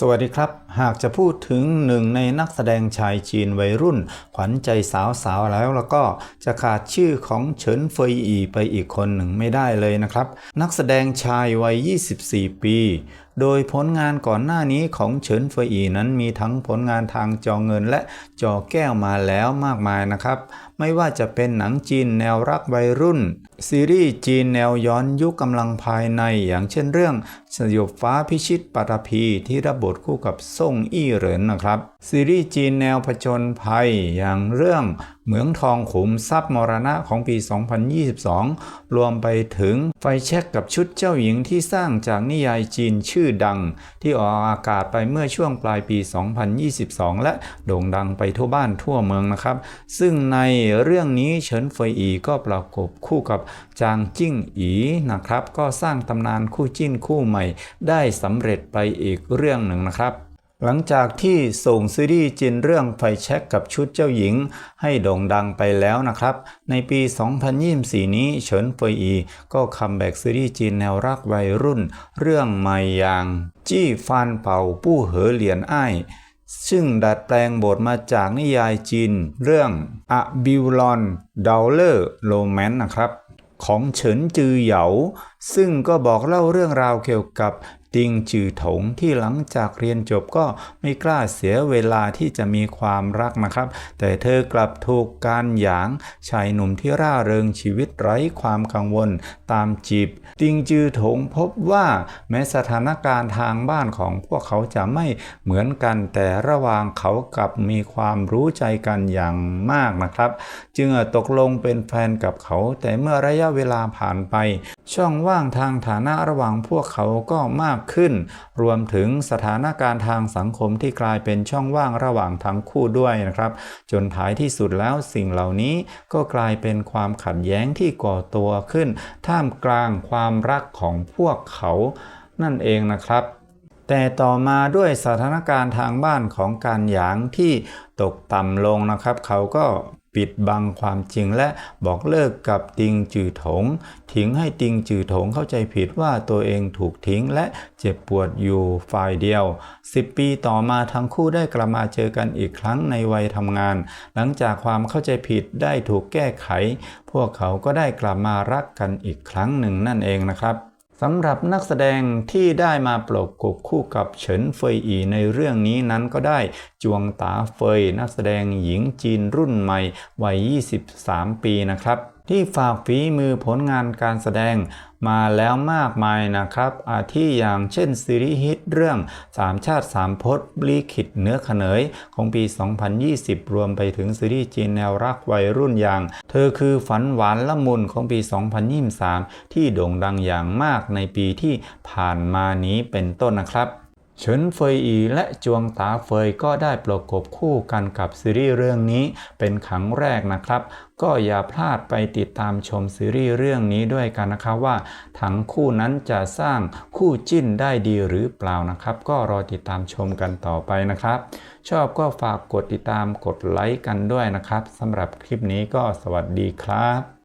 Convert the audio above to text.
สวัสดีครับ หากจะพูดถึงหนึ่งในนักแสดงชายจีนวัยรุ่น ขวัญใจสาวๆแล้วแล้วก็จะขาดชื่อของเฉินเฟยอีไปอีกคนหนึ่งไม่ได้เลยนะครับ นักแสดงชายวัย 24 ปี โดยผลงานก่อนหน้านี้ของเฉินเฟยอีนั้นมีทั้งผลงานทางจอเงินและจอแก้วมาแล้วมากมายนะครับ ไม่ว่าจะเป็นหนังจีนแนวรักวัยรุ่น ซีรีส์จีนแนวย้อนยุคกำลังภายในอย่างเช่นเรื่องสยบฟ้าพิชิตปัตภีที่รับบทคู่กับซ่งอี้เหรินนะครับ ซีรีส์จีนแนวผจญภัยอย่างเรื่อง เหมืองทองขุมทรัพย์มรณะของปี 2022 รวมไปถึงไฟแช็กกับชุดเจ้าหญิงที่สร้างจากนิยายจีนชื่อดัง ที่ออกอากาศไปเมื่อช่วงปลายปี 2022 และโด่งดังไปทั่วบ้านทั่วเมืองนะครับ ซึ่งในเรื่องนี้เฉินเฟยอีก็ประกบคู่กับจางจิ้งอีนะครับ ก็สร้างตำนานคู่จิ้นคู่ใหม่ ได้สำเร็จไปอีกเรื่องหนึ่งนะครับ หลังจากที่ส่งซีรีส์จีนเรื่องไฟแช็กกับชุดเจ้าหญิง ให้โด่งดังไปแล้วนะครับ ในปี 2024 นี้เฉินเฟยอี ก็คัมแบ็กซีรีส์จีนแนวรักวัยรุ่น เรื่องใหม่อย่าง จี้ฟานเป่าปู้เหอเหลียนอ้าย ซึ่งดัดแปลงบทมาจากนิยายจีน เรื่องอะบิวลอนดาวเลอร์โรแมนต์นะครับของเฉินจือเหยา ซึ่งก็บอกเล่าเรื่องราวเกี่ยวกับ ติงจือถงที่หลังจากเรียนจบก็ไม่กล้าเสียเวลาที่จะมีความรักนะครับ แต่เธอกลับถูกการหยางชายหนุ่มที่ร่าเริงชีวิตไร้ความกังวลตามจีบ ติงจือถงพบว่าแม้สถานการณ์ทางบ้านของพวกเขาจะไม่เหมือนกัน แต่ระหว่างเขากับมีความรู้ใจกันอย่างมากนะครับ จึงตกลงเป็นแฟนกับเขา แต่เมื่อระยะเวลาผ่านไป ช่องว่างทางฐานะระหว่างพวกเขาก็มากขึ้น รวมถึงสถานการณ์ทางสังคมที่กลายเป็นช่องว่างระหว่างทั้งคู่ด้วยนะครับ จนท้ายที่สุดแล้วสิ่งเหล่านี้ก็กลายเป็นความขัดแย้งที่ก่อตัวขึ้น ท่ามกลางความรักของพวกเขานั่นเองนะครับแต่ต่อมาด้วยสถานการณ์ทางบ้านของการหยางที่ตกต่ำลงนะครับ เขาก็ ปิดบังความจริงและบอกเลิกกับติงจือถง ทิ้งให้ติงจือถงเข้าใจผิดว่าตัวเองถูกทิ้งและเจ็บปวดอยู่ฝ่ายเดียว 10 ปีต่อมาทั้งคู่ได้กลับมาเจอกันอีกครั้งในวัยทำงาน หลังจากความเข้าใจผิดได้ถูกแก้ไข พวกเขาก็ได้กลับมารักกันอีกครั้งหนึ่งนั่นเองนะครับ สำหรับนักแสดงที่ได้มาปรกบคู่กับเฉินเฟยอีในเรื่องนี้นั้นก็ได้จวงตาเฟยนักแสดงหญิงจีนรุ่นใหม่วัย 23 ปีนะครับ ที่ฝากฝีมือผลงานการแสดงมาแล้วมากมายนะครับ อาทิอย่างเช่นซีรีส์ฮิตเรื่องสามชาติสามพจน์ลีขิตเนื้อขเนยของปี 2020 รวมไปถึงซีรีส์จีนแนวรักวัยรุ่นอย่าง เธอคือฝันหวานละมุนของปี 2023 ที่โด่งดังอย่างมากในปีที่ผ่านมานี้เป็นต้นนะครับ เฉินเฟยอีและจวงตาเฟยก็ได้ประกบคู่กันกับซีรีส์เรื่องนี้เป็นครั้งแรกนะครับ ก็อย่าพลาดไปติดตามชมซีรีส์เรื่องนี้ด้วยกันนะครับว่า ทั้งคู่นั้นจะสร้างคู่จิ้นได้ดีหรือเปล่านะครับ ก็รอติดตามชมกันต่อไปนะครับ ชอบก็ฝากกดติดตามกดไลค์กันด้วยนะครับสำหรับคลิปนี้ก็สวัสดีครับ